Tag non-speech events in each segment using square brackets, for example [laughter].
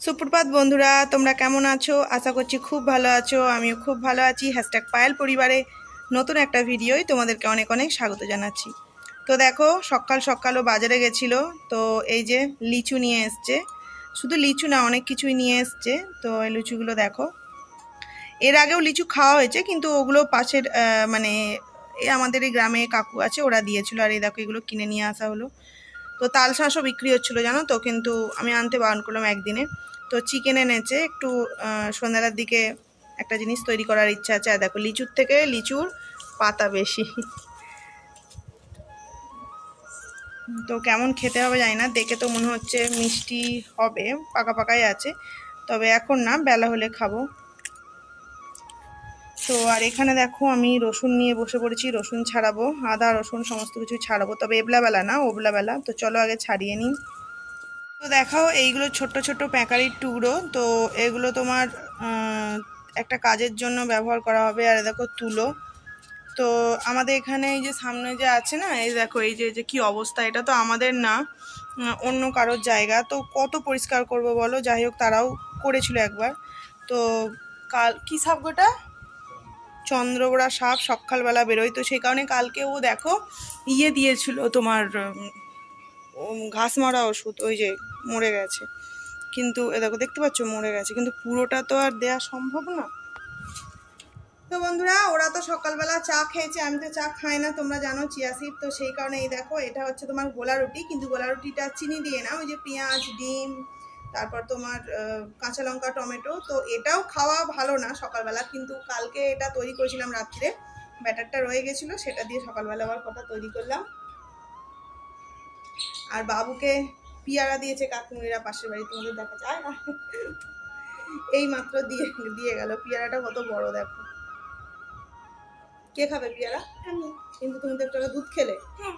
সুপ্রভাত বন্ধুরা, তোমরা কেমন আছো? আশা করছি খুব ভালো আছো। আমিও খুব ভালো আছি। হ্যাশট্যাগ পায়েল পরিবারে নতুন একটা ভিডিওই তোমাদেরকে অনেক অনেক স্বাগত জানাচ্ছি। তো দেখো, সকাল সকালও বাজারে গেছিল। তো এই যে লিচু নিয়ে এসছে। শুধু লিচু না, অনেক কিছুই নিয়ে এসছে। তো এই লিচুগুলো দেখো। এর আগেও লিচু খাওয়া হয়েছে, কিন্তু ওগুলো পাশের মানে আমাদের এই গ্রামে কাকু আছে, ওরা দিয়েছিল। আর এই দেখো, এগুলো কিনে নিয়ে আসা হলো। তো তাল শাঁসও বিক্রি হচ্ছিল, জানো তো? কিন্তু আমি আনতে বারণ করলাম একদিনে। তো চিকেন এনেছে, একটু সন্ধ্যার দিকে একটা জিনিস তৈরি করার ইচ্ছা আছে। আর দেখো, লিচুর থেকে লিচুর পাতা বেশি। তো কেমন খেতে হবে জানি না, দেখে তো মনে হচ্ছে মিষ্টি হবে, পাকা পাকাই আছে। তবে এখন না, বেলা হলে খাব। তো আর এখানে দেখো আমি রসুন নিয়ে বসে পড়েছি, রসুন ছাড়াবো, আদা, রসুন সমস্ত কিছু ছাড়াবো, তবে এবলাবেলা না, ওবলাবেলা, তো চলো আগে ছাড়িয়ে নিই। তো দেখাও এইগুলো ছোট্ট ছোট্ট প্যাকারির টুকরো, তো এগুলো তোমার একটা কাজের জন্য ব্যবহার করা হবে, আর দেখো তুলো। তো আমাদের এখানে এই যে সামনে যে আছে না, এই দেখো, এই যে যে কি অবস্থা, এটা তো আমাদের না অন্য কারোর জায়গা। তো কত পরিষ্কার করব বলো? যাই হোক, তারাও করেছিল একবার। তো কাল, কী সাপ গোটা চন্দ্রগোড়া সাপ সকালবেলা বেরোয়। তো সেই কারণে কালকে ও দেখো ইয়ে দিয়েছিল তোমার ঘাস মারা ওষুধ, ওই যে মরে গেছে। কিন্তু, এ দেখো, দেখতে পাচ্ছ, মরে গেছে। কিন্তু পুরোটা তো আর দেওয়া সম্ভব না। তো বন্ধুরা, ওরা তো সকালবেলা চা খেয়েছে, আমি তো চা খাই না, তোমরা জানো চিয়াসিড তো সেই কারণে এই দেখো, এটা হচ্ছে তোমার গোলা রুটি। কিন্তু গোলা রুটিটা চিনি দিয়ে না, ওই যে পেঁয়াজ, ডিম তারপর তোমার কাঁচা লঙ্কা টমেটো তো এটাও খাওয়া ভালো না সকালবেলা কিন্তু কালকে এটা তৈরি করেছিলাম রাত্রে ব্যাটারটা রয়ে গেছিল সেটা দিয়ে সকালবেলা আবার কটা তৈরি করলাম। আর বাবুকে পিয়ারা দিয়েছে কাকুমিরা পাশের বাড়ি তোমাদের দেখা যায় না? এই মাত্র দিয়ে দিয়ে গেল পিয়ারাটা কত বড় দেখো। কে খাবে পিয়ারা? কিন্তু তুমি তো একটা দুধ খেলে। হ্যাঁ।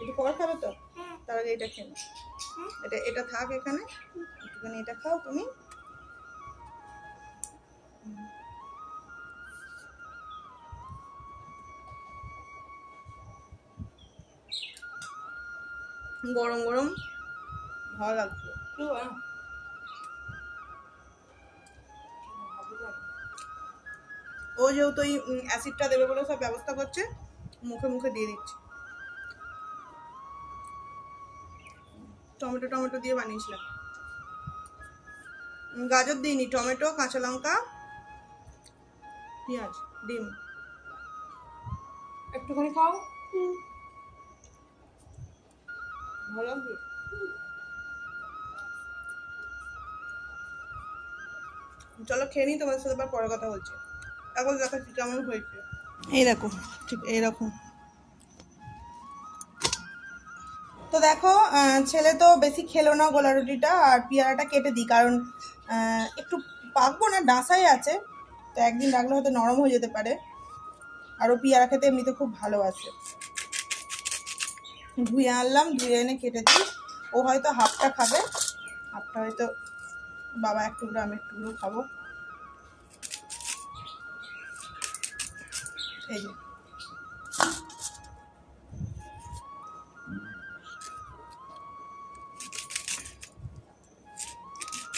একটু পর খাবে তো? হ্যাঁ। তার আগে এটা খেয়ে হ্যাঁ। এটা এটা থাক এখানে। একটুখানি এটা খাও তুমি। গরম গরম ভালো লাগছে। ও যেহেতু ওই অ্যাসিডটা দেবে বলে সব ব্যবস্থা করছে মুখে মুখে দিয়ে দিচ্ছি। টমেটো টমেটো দিয়ে বানিয়েছিলাম। গাজর দিইনি টমেটো কাঁচা লঙ্কা পেঁয়াজ ডিম। একটুখানি খাও। ভালো লাগবে? চলো খেয়ে নিই তোমার সাথে আবার পরে কথা বলছি। এখন দেখাচ্ছি কেমন হয়েছে। এই দেখো ঠিক এইরকম। তো দেখো আহ, ছেলে তো বেশি খেলো না গোলা রুটিটা আর পেয়ারাটা কেটে দিই কারণ একটু পাকবো না, ডাসাই আছে। তো একদিন রাখলে হয়তো নরম হয়ে যেতে পারে। আরও পেয়ারা খেতে এমনিতে খুব ভালোবাসে ধুয়ে আনলাম, ধুয়ে এনে কেটে দিই ও হয়তো হাফটা খাবে। হাফটা হয়তো বাবা এক টুকরো, আমি এক টুকরো খাব। এই যে।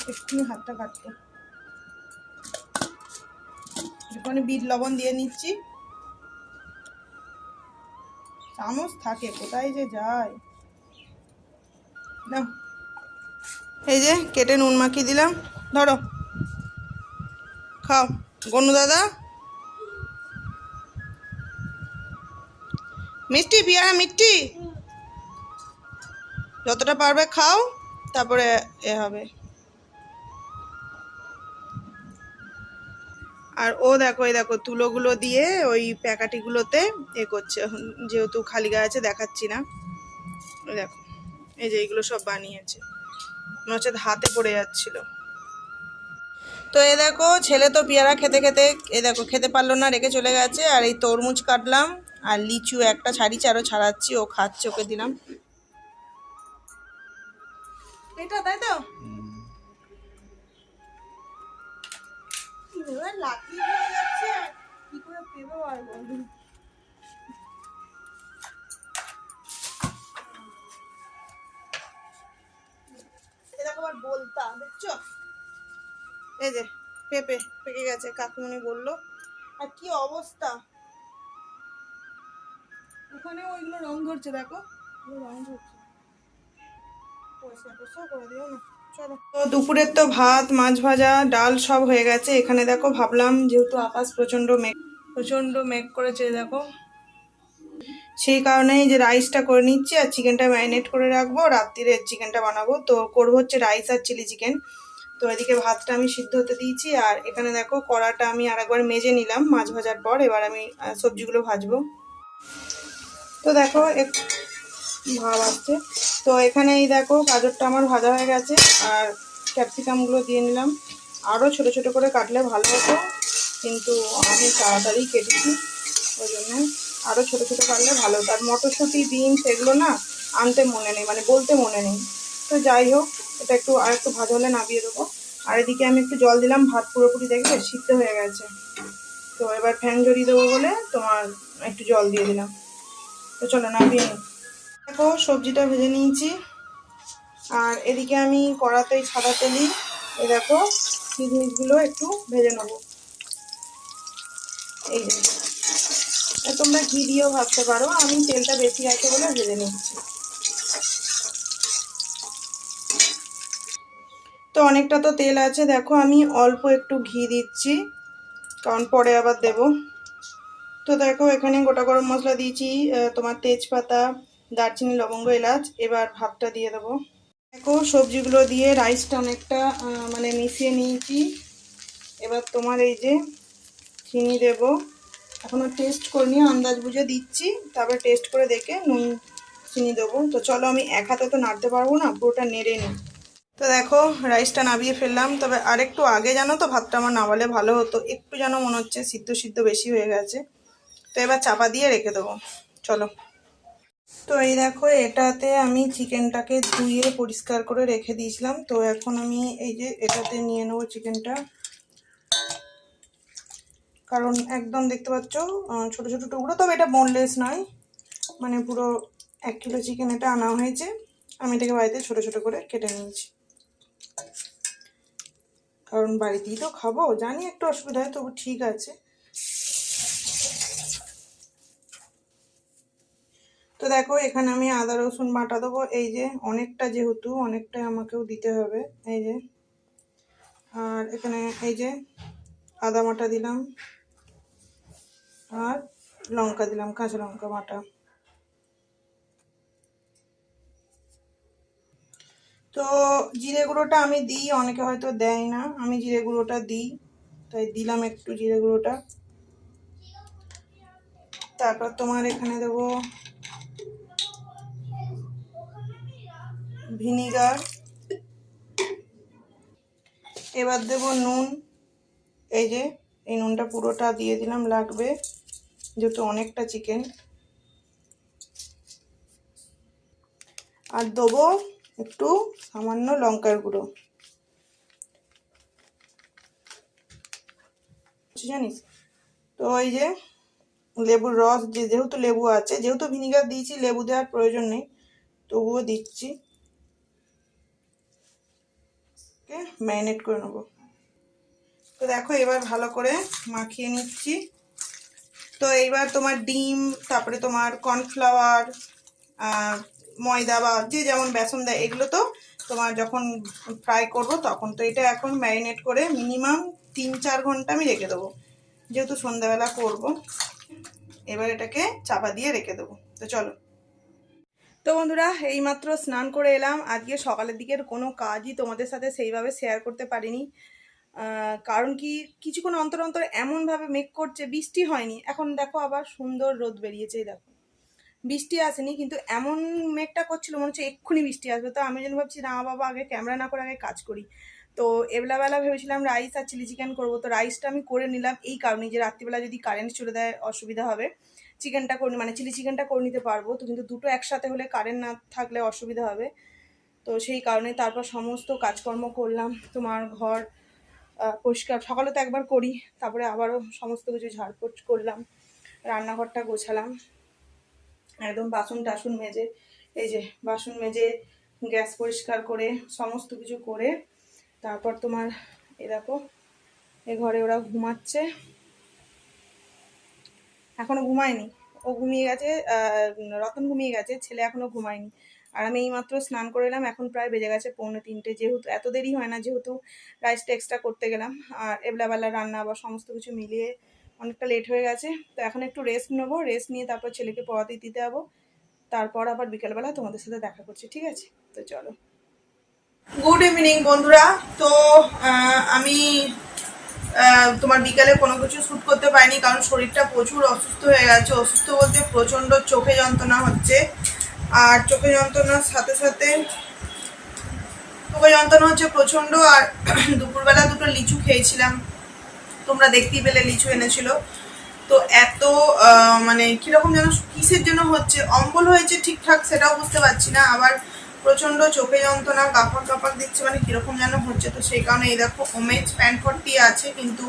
একটু হাতটা কাটতো। একটুখানি বিট লবণ দিয়ে নিচ্ছি। চামচ থাকে, কোথায় যে যায়। না এই যে কেটে নুন মাখিয়ে দিলাম। ধরো। খাও। গনু দাদা। মিষ্টি, পিয়ারা মিষ্টি। যতটা পারবে খাও, তারপরে এ হবে। আর ও দেখো, এই দেখো, তুলোগুলো দিয়ে ওই প্যাকাটিগুলোতে এ করছে। যেহেতু খালি গায়ে আছে, দেখাচ্ছি না। দেখো, এই যে এইগুলো সব বানিয়েছে। মনে হচ্ছে হাতে পড়ে যাচ্ছিল। তো এ দেখো, ছেলে তো পেয়ারা খেতে খেতে, এ দেখো, খেতে পারল না, রেখে চলে গেছে। আর এই তরমুজ কাটলাম, আর লিচু একটা ছাড়িছি আরও ছাড়াচ্ছি, ও খাচ্ছে, ওকে দিলাম। এটা তাই তো? কি করে পেবো আর বলুন। আর বলতা, দেখছ? এই পেঁপে পেকে গেছে, কাকুমনি বলল। আর কি অবস্থা? ওখানে ওইগুলো রং ধরছে, দেখো। রং ধরছে। পরিষ্কার টরিষ্কার করে দিও না। তো দুপুরের তো ভাত, মাছ ভাজা, ডাল সব হয়ে গেছে। এখানে দেখো ভাবলাম যেহেতু আকাশ প্রচণ্ড মেঘ প্রচণ্ড মেঘ করেছে দেখো। সেই কারণেই যে রাইসটা করে নিচ্ছি আর চিকেনটা ম্যারিনেট করে রাখব, রাত্রিরে চিকেনটা বানাবো। তো করব হচ্ছে রাইস আর চিলি চিকেন। তো এদিকে ভাতটা আমি সিদ্ধ হতে দিয়েছি আর এখানে দেখো কড়াটা আমি আর একবার মেজে নিলাম মাছ ভাজার পর। এবার আমি সবজিগুলো ভাজবো। তো দেখো ভাব আসছে। তো এখানে এই দেখো, গাজরটা আমার ভাজা হয়ে গেছে, আর ক্যাপসিকামগুলো দিয়ে নিলাম। আরও ছোট ছোট করে কাটলে ভালো হতো, কিন্তু আমি তাড়াতাড়ি কেটেছি, ওই জন্য আরও ছোট ছোট কাটলে ভালো হতো। আর মটরশুঁটি, বিনস এগুলো না আনতে মনে নেই মানে বলতে মনে নেই। তো যাই হোক, এটা একটু আর একটু ভাজা হলে নামিয়ে দেবো। আর এদিকে আমি একটু জল দিলাম, ভাত পুরোপুরি দেখবে সিদ্ধ হয়ে গেছে। তো এবার ফ্যান জড়িয়ে দেবো বলে তোমার একটু জল দিয়ে দিলাম। তো চলো নামিয়ে নিই দেখো, সবজিটা ভেজে নিয়েছি। আর এদিকে আমি কড়াতেই সাদা তেলি এ দেখো, কিশমিশগুলো একটু ভেজে নেব। এই যে। তোমরা ঘি দিয়েও ভাজতে পারো। আমি তেলটা বেশি আছে বলে ভেজে নিচ্ছি। তো অনেকটা তো তেল আছে। দেখো, আমি অল্প একটু ঘি দিচ্ছি। কারণ পরে আবার দেব। তো দেখো, এখানে গোটা গরম মশলা দিয়েছি। তোমার তেজপাতা দারচিনি, লবঙ্গ, এলাচ। এবার ভাতটা দিয়ে দেবো। দেখো, সবজিগুলো দিয়ে রাইসটা অনেকটা মানে মিশিয়ে নিয়েছি। এবার তোমার এই যে চিনি দেব। এখনও টেস্ট করিনি, আন্দাজ বুঝে দিচ্ছি। তারপরে টেস্ট করে দেখে নুন, চিনি দেবো। তো চলো আমি এক হাতে তো নাড়তে পারব না, পুরোটা নেড়ে নিই। তো দেখো, রাইসটা নামিয়ে ফেললাম। তবে আরেকটু আগে জানো তো, ভাতটা আমার নামালে ভালো হতো। একটু যেন মনে হচ্ছে সিদ্ধ সিদ্ধ বেশি হয়ে গেছে। তো এবার চাপা দিয়ে রেখে দেবো। চলো। তো এই দেখো, এটাতে আমি চিকেনটাকে ধুয়ে পরিষ্কার করে রেখে দিয়েছিলাম। তো এখন আমি এই যে এটাতে নিয়ে নেব চিকেনটা। কারণ একদম দেখতে পাচ্ছ ছোট ছোট টুকরো, তবে এটা বোনলেস নয়। মানে পুরো এক কিলো চিকেন এটা আনা হয়েছে। আমি এটাকে বাড়িতে ছোট ছোট করে কেটে নিয়েছি। কারণ বাড়িতেই তো খাব, জানি একটু অসুবিধা হয়, তবু ঠিক আছে। তো দেখো, এখানে আমি আদা, রসুন বাটা দেবো। এই যে, অনেকটা যেহেতু, অনেকটাই আমাকেও দিতে হবে। এই যে, আর এখানে এই যে, আদা বাটা দিলাম। আর লঙ্কা দিলাম, কাঁচা লঙ্কা বাটা। তো জিরে গুঁড়োটা আমি দিই, অনেকে হয়তো দেয় না। আমি জিরে গুঁড়োটা দিই, তাই দিলাম একটু জিরে গুঁড়োটা। তারপর তোমার এখানে দেবো ভিনিগার। এবার দেব নুন। এই যে, এই নুনটা পুরোটা দিয়ে দিলাম, লাগবে যেহেতু অনেকটা চিকেন। আর দেবো একটু সামান্য লঙ্কার গুঁড়ো। জানিস? তো এই যে, লেবুর রস যেহেতু লেবু আছে, যেহেতু ভিনিগার দিয়েছি, লেবু দেওয়ার প্রয়োজন নেই, তবুও দিচ্ছি। ওকে ম্যারিনেট করে নেব। তো দেখো এবার ভালো করে মাখিয়ে নিচ্ছি। তো এইবার তোমার ডিম, তারপরে তোমার কর্নফ্লাওয়ার ময়দা বা যে যেমন বেসন দেয়, এগুলো তো তোমার যখন ফ্রাই করব তখন তো এটা এখন ম্যারিনেট করে মিনিমাম তিন চার ঘণ্টা আমি রেখে দেবো। যেহেতু সন্ধ্যাবেলা করব, এবার এটাকে চাপা দিয়ে রেখে দেবো। তো চলো। তো বন্ধুরা, এইমাত্র স্নান করে এলাম। আজকে সকালের দিকের কোনো কাজই তোমাদের সাথে সেইভাবে শেয়ার করতে পারিনি। কারণ কি, কিছুক্ষণ অন্তর অন্তর এমনভাবে মেঘ করছে, বৃষ্টি হয়নি। এখন দেখো আবার সুন্দর রোদ বেরিয়েছে দেখো। বৃষ্টি আসেনি, কিন্তু এমন মেঘটা করছিল, মনে হচ্ছে এক্ষুনি বৃষ্টি আসবে। তো আমি যেন ভাবছি, না বাবা, আগে ক্যামেরা না করে আগে কাজ করি। তো এবলাবেলা ভেবেছিলাম রাইস আর চিলি চিকেন করব। তো রাইসটা আমি করে নিলাম, এই কারণে যে রাত্রিবেলা যদি কারেন্ট চলে দেয় অসুবিধা হবে। চিকেনটা করে মানে চিলি চিকেনটা করে নিতে পারব। তো কিন্তু দুটো একসাথে হলে কারেন্ট না থাকলে অসুবিধা হবে। তো সেই কারণে তারপর সমস্ত কাজকর্ম করলাম। তোমার ঘর পরিষ্কার সকালে তো একবার করি, তারপরে আবারও সমস্ত কিছু ঝাড়পোছ করলাম। রান্নাঘরটা গোছালাম। একদম বাসন টাসন মেজে, এই যে বাসন মেজে গ্যাস পরিষ্কার করে সমস্ত কিছু করে, তারপর তোমার এই দেখো, এ ঘরে ওরা ঘুমাচ্ছে। এখনও ঘুমায়নি। ও ঘুমিয়ে গেছে রতন ঘুমিয়ে গেছে, ছেলে এখনও ঘুমায়নি। আর আমি এইমাত্র স্নান করে এলাম, এখন প্রায় বেজে গেছে পৌনে তিনটে। যেহেতু এত দেরি হয় না, যেহেতু রাইসটা এক্সট্রা করতে গেলাম। আর এবলাবেলা রান্না বা সমস্ত কিছু মিলিয়ে অনেকটা লেট হয়ে গেছে। তো এখন একটু রেস্ট নেব রেস্ট নিয়ে তারপর ছেলেকে পড়াতে দিতে যাব। তারপর আবার বিকেলবেলা তোমাদের সাথে দেখা করছি, ঠিক আছে? তো চলো। গুড ইভিনিং বন্ধুরা। তো আমি তোমার বিকালে কোনো কিছু শ্যুট করতে পারিনি, কারণ শরীরটা প্রচুর অসুস্থ হয়ে গেছে। অসুস্থ বলতে প্রচণ্ড চোখে যন্ত্রণা হচ্ছে। আর চোখে যন্ত্রণার সাথে সাথে চোখে যন্ত্রণা হচ্ছে প্রচণ্ড। আর [clears throat] দুপুরবেলা দুটো লিচু খেয়েছিলাম। তোমরা দেখতেই পেলে লিচু এনেছিল। তো এত মানে কীরকম যেন কিসের জন্য হচ্ছে, অম্বল হয়েছে ঠিকঠাক সেটাও বুঝতে পারছি না। আবার প্রচণ্ড চোখে যন্ত্রণা কাপড় কাপড় দিচ্ছে মানে কীরকম যেন হচ্ছে। তো সেই কারণে এই দেখো, ওমেজ প্যান্ট ফর্টি আছে, কিন্তু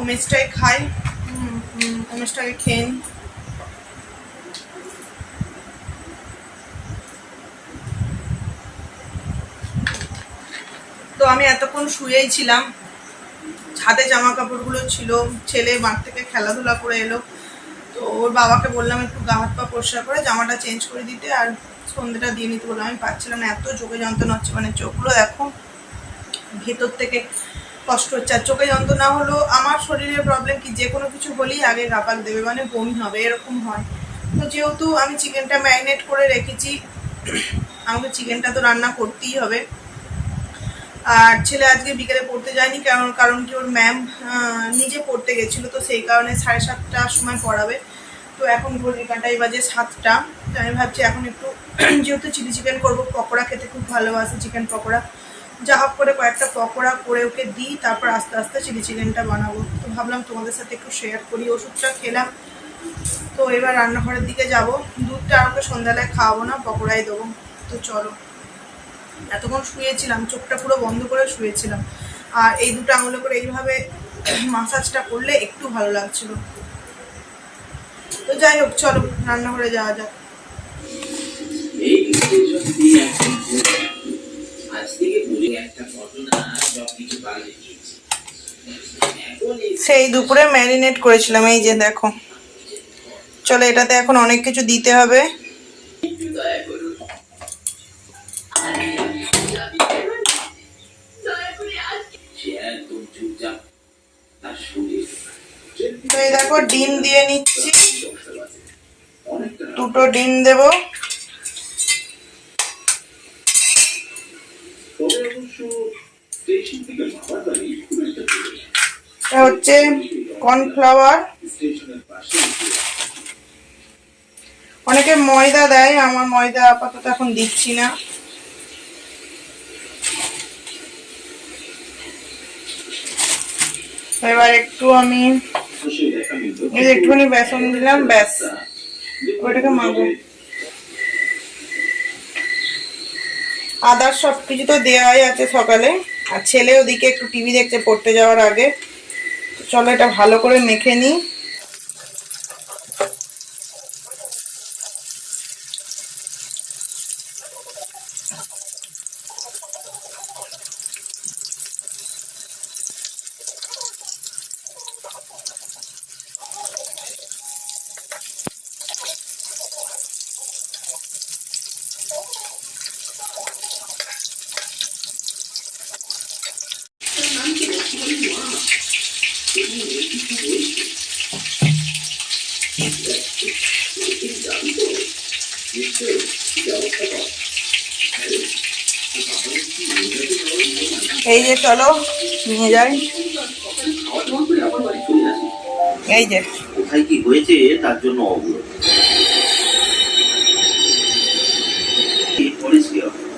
ওমেজটাই খাই। ওমেজটাকে খেয়ে তো আমি এতক্ষণ শুয়েই ছিলাম। ছাদে জামা কাপড়গুলো ছিল, ছেলে মাঠ থেকে খেলাধুলা করে এলো। তো ওর বাবাকে বললাম একটু গা হাত পা পরিষ্কার করে জামাটা চেঞ্জ করে দিতে, আর সন্ধ্যেটা দিয়ে নিতে বললাম। আমি পাচ্ছিলাম না, এত চোখে যন্ত্রণা হচ্ছে মানে চোখগুলো দেখো, ভেতর থেকে কষ্ট হচ্ছে। আর চোখে যন্ত্রণা হলো, আমার শরীরের প্রবলেম কি? যে কোনো কিছু হলেই আগে গাপাক দেবে মানে বমি হবে, এরকম হয়। তো যেহেতু আমি চিকেনটা ম্যারিনেট করে রেখেছি, আমাকে চিকেনটা তো রান্না করতেই হবে। আর ছেলে আজকে বিকেলে পড়তে যায়নি, কারণ কারণ কি ওর ম্যাম নিজে পড়তে গেছিল, তো সেই কারণে সাড়ে সাতটার সময় পড়াবে। তো এখন ঘড়ির কাঁটাই বাজে, সাতটা। তো আমি ভাবছি এখন একটু, [clears throat] যেহেতু চিলি চিকেন করব, পকোড়া খেতে খুব ভালোবাসে চিকেন পকোড়া। যা হোক করে কয়েকটা পকোড়া করে ওকে দিই, তারপর আস্তে আস্তে চিলি চিকেনটা বানাবো। তো ভাবলাম তোমাদের সাথে একটু শেয়ার করি, ওষুধটা খেলাম। তো এবার রান্নাঘরের দিকে যাব। দুধটা আর ওকে সন্ধ্যাবেলায় খাওয়াবো না, পকোড়াই দেবো। তো চলো। এতক্ষণ শুয়েছিলাম, চোখটা পুরো বন্ধ করে শুয়েছিলাম। আর এই দুটো আঙুলে করে এইভাবে [clears throat] মাসাজটা করলে একটু ভালো লাগছিল। তো যাই হোক চলো রান্নাঘরে যাওয়া যাক। এই স্টেশন দিয়ে একদিন আজ থেকে ঘুরে একটা ঘটনা সব কিছু পাল্টে দিয়েছে সেই দুপুরে ম্যারিনেট করেছিলাম এই যে দেখো। চলো এটাতে এখন অনেক কিছু দিতে হবে। তো এই দেখো ডিম দিয়ে নিচ্ছি। দুটো ডিম দেবো। এটা হচ্ছে কর্নফ্লাওয়ার। অনেকে ময়দা দেয়, আমার ময়দা আপাতত এখন দিচ্ছি না। এবার একটু আমি একটুখানি বেসন দিলাম, ব্যাস। ওইটাকে মাখবো আদার সব কিছু তো দেওয়াই আছে সকালে। আর ছেলে ওদিকে একটু টিভি দেখছে, পড়তে যাওয়ার আগে। চলো এটা ভালো করে মেখে নিই। এই যে চলো নিয়ে যাই। এই যে। কোথায় কি হয়েছে তার জন্য?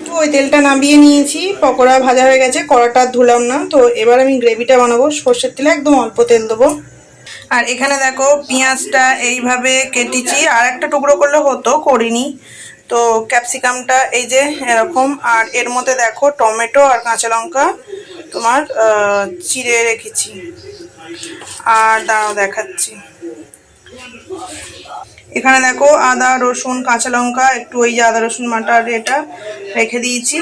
তো ওই তেলটা নামিয়ে নিয়েছি পকোড়া ভাজা হয়ে গেছে কড়াটা ধুলাম না। তো এবার আমি গ্রেভিটা বানাবো সর্ষের তেলে একদম অল্প তেল দেবো। আর এখানে দেখো পেঁয়াজটা এইভাবে কেটেছি। আর একটা টুকরো করলে হতো করিনি। তো ক্যাপসিকামটা এই যে এরকম, আর এর মধ্যে দেখো টমেটো আর কাঁচা লঙ্কা তোমার চিড়ে রেখেছি। আর দাঁড়াও দেখাচ্ছি। এখানে দেখো আদা, রসুন, কাঁচা লঙ্কা, একটু ওই যে আদা, রসুন বাটার এটা রেখে দিয়েছি।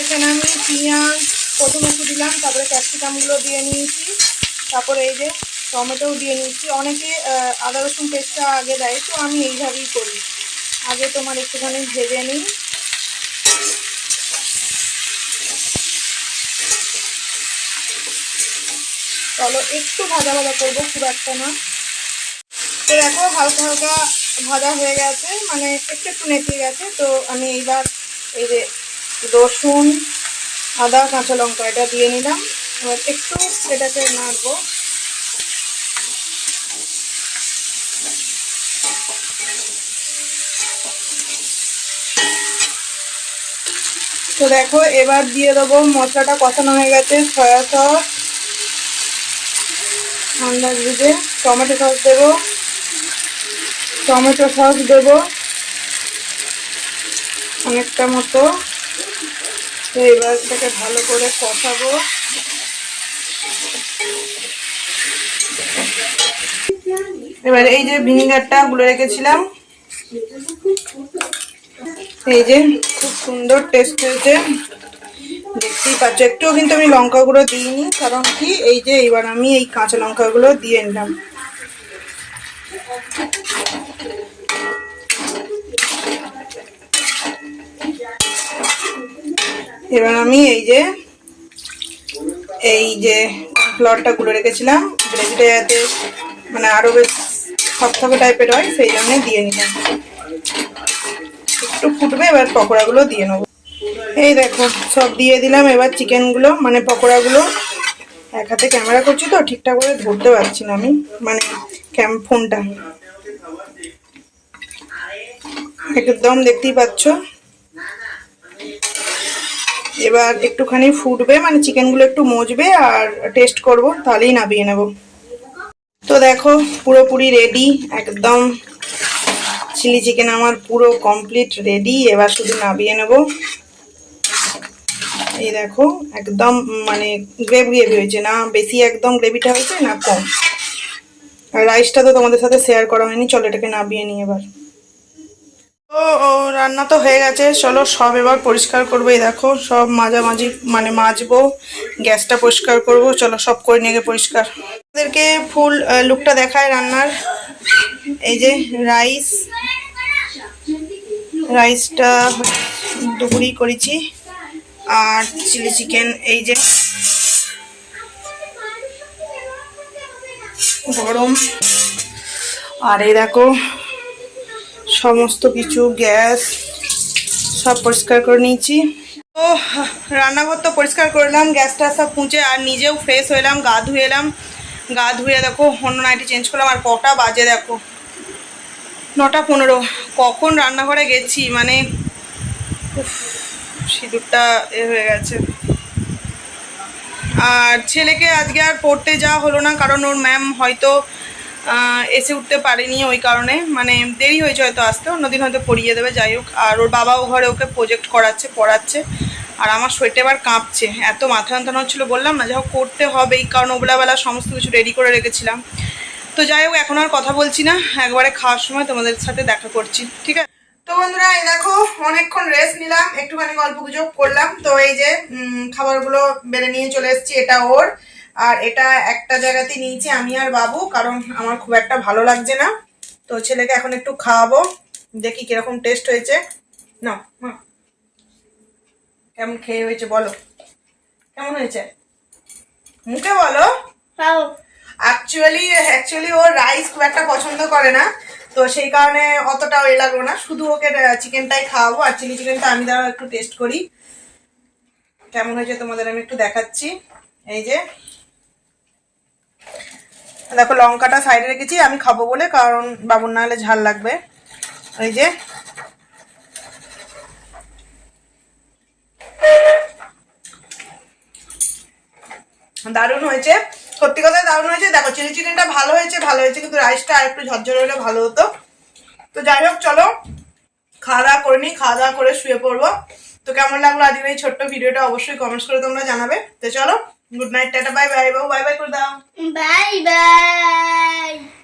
এখানে আমি পেঁয়াজ প্রথমে একটু দিলাম, তারপরে ক্যাপসিকামগুলো দিয়ে নিয়েছি, তারপরে এই যে টমেটোও দিয়ে নিয়েছি। অনেকে আদা, রসুন পেস্টটা আগে দেয়, তো আমি এইভাবেই করি। আগে তোমার একটুখানি ভেজে নিই। চলো, একটু ভাজা ভাজা করব, খুব একটা না। তো দেখো, হালকা হালকা ভাজা হয়ে গেছে মানে একটু একটু নেতিয়ে গেছে। তো আমি এইবার এই যে রসুন, আদা, কাঁচা লঙ্কা এটা দিয়ে নিলাম। এবার একটু এটাকে নাড়বো। তো দেখো, এবার দিয়ে দেবো মশলাটা কষানো হয়ে গেছে, সয়া সস আন্দাজ বুঝে টমেটো সস দেবো, টমেটো সস দেবো অনেকটা মতো। তো এবার এটাকে ভালো করে কষাবো। এবার এই যে ভিনিগারটা গুলে রেখেছিলাম এই যে, খুব সুন্দর টেস্ট হয়েছে। দেখতেই পাচ্ছ, একটুও কিন্তু আমি লঙ্কাগুলো দিইনি, কারণ কি, এই যে এবার আমি এই কাঁচা লঙ্কাগুলো দিয়ে নিলাম। এবার আমি এই যে এই যে ফ্লরটা গুলো রেখেছিলাম গ্রেভিটা যাতে মানে আরও বেশ থকথকে টাইপের হয়, সেই জন্য দিয়ে নিলাম। একটু ফুটবে, এবার পকোড়াগুলো দিয়ে নেব। এই দেখো, সব দিয়ে দিলাম, এবার চিকেনগুলো মানে পকোড়াগুলো। এক হাতে ক্যামেরা করছি তো, ঠিকঠাক করে ধরতে পারছি না আমি মানে ক্যাম, ফোনটা। একদম দেখতেই পাচ্ছ। এবার একটুখানি ফুটবে মানে চিকেনগুলো একটু মজবে আর টেস্ট করব, তাহলেই নাবিয়ে নেব। তো দেখো, পুরোপুরি রেডি, একদম চিলি চিকেন আমার পুরো কমপ্লিট রেডি এবার শুধু নাবিয়ে নেব। এই দেখো, একদম মানে গ্রেভি গ্রেভি হয়েছে না? বেশি একদম গ্রেভিটা হয়েছে না কম? আর রাইসটা তো তোমাদের সাথে শেয়ার করা হয়নি, চলো এটাকে নাবিয়ে নিই এবার। ও রান্না তো হয়ে গেছে, চলো সব এবার পরিষ্কার করব। এই দেখো, সব মাঝামাঝি মানে মাজবো, গ্যাসটা পরিষ্কার করব, চলো সব করে নিয়ে পরিষ্কার। ওদেরকে ফুল লুকটা দেখায় রান্নার। এই যে রাইস, রাইসটা দুপুরেই করেছি। আর চিলি চিকেন, এই যে গরম। আর এই দেখো, সমস্ত কিছু, গ্যাস, সব পরিষ্কার করে নিয়েছি। তো রান্নাঘর তো পরিষ্কার করলাম, গ্যাসটা সব পুঁছে আর নিজেও ফ্রেশ হলাম গা ধুয়ে এলাম। গা ধুয়ে দেখো, অন্য নাইটি চেঞ্জ করলাম, আর কটা বাজে দেখো? নটা পনেরো। কখন রান্নাঘরে গেছি? মানে সিঁদুরটা এ হয়ে গেছে। আর ছেলেকে আজকে আর পড়তে যাওয়া হলো না, কারণ ওর ম্যাম হয়তো এসে উঠতে পারেনি ওই কারণে। মানে দেরি হয়েছে হয়তো আসতে, অন্যদিন হয়তো পড়িয়ে দেবে, যাই হোক। আর ওর বাবাও ঘরে ওকে প্রজেক্ট করাচ্ছে, পড়াচ্ছে। আর আমার শরীরটা এবার কাঁপছে, এত মাথা যন্ত্রণা হচ্ছিল, বললাম না যাই হোক করতে হবে এই কারণ ওবেলাবেলা সমস্ত কিছু রেডি করে রেখেছিলাম। তো যাই হোক, এখন আর কথা বলছি না, একবারে খাওয়ার সময় তোমাদের সাথে দেখা করছি, ঠিক আছে? তো বন্ধুরা, এই দেখো, অনেকক্ষণ রেস্ট নিলাম, একটুখানি গল্প গুজব করলাম। তো এই যে খাবারগুলো বেড়ে নিয়ে চলে এসেছি, এটা ওর। আর এটা একটা জায়গাতে নিয়েছি আমি আর বাবু কারণ আমার খুব একটা ভালো লাগছে না। তো ছেলেকে এখন একটু খাওয়াবো দেখি কীরকম টেস্ট হয়েছে। না মা। কেমন খেয়ে হয়েছে বলো। কেমন হয়েছে? মুখে বলো। অ্যাকচুয়ালি অ্যাকচুয়ালি ও রাইস খুব একটা পছন্দ করে না তো সেই কারণে অতটাও এ লাগল না। শুধু ওকে চিকেনটাই খাওয়াবো আর চিলি চিকেনটা আমি দাঁড়াও একটু টেস্ট করি। কেমন হয়েছে তোমাদের আমি একটু দেখাচ্ছি। এই যে দেখো, লঙ্কাটা সাইডে রেখেছি, আমি খাব বলে, কারণ বাবুর না হলে ঝাল লাগবে। এই যে। দারুণ হয়েছে। সত্যি কথা দারুণ হয়েছে। দেখো, চিলি চিকেনটা ভালো হয়েছে ভালো হয়েছে, কিন্তু রাইসটা আর একটু ঝরঝরে হলে ভালো হতো। তো যাই হোক, চলো। খাওয়া দাওয়া করে নিই, খাওয়া দাওয়া করে শুয়ে পড়ব। তো কেমন লাগল আজকের এই ছোট্ট ভিডিওটা অবশ্যই কমেন্টস করে তোমরা জানাবে। তো চলো। Good night tata bye bye বাবু বাই বাই করে দাও Bye bye.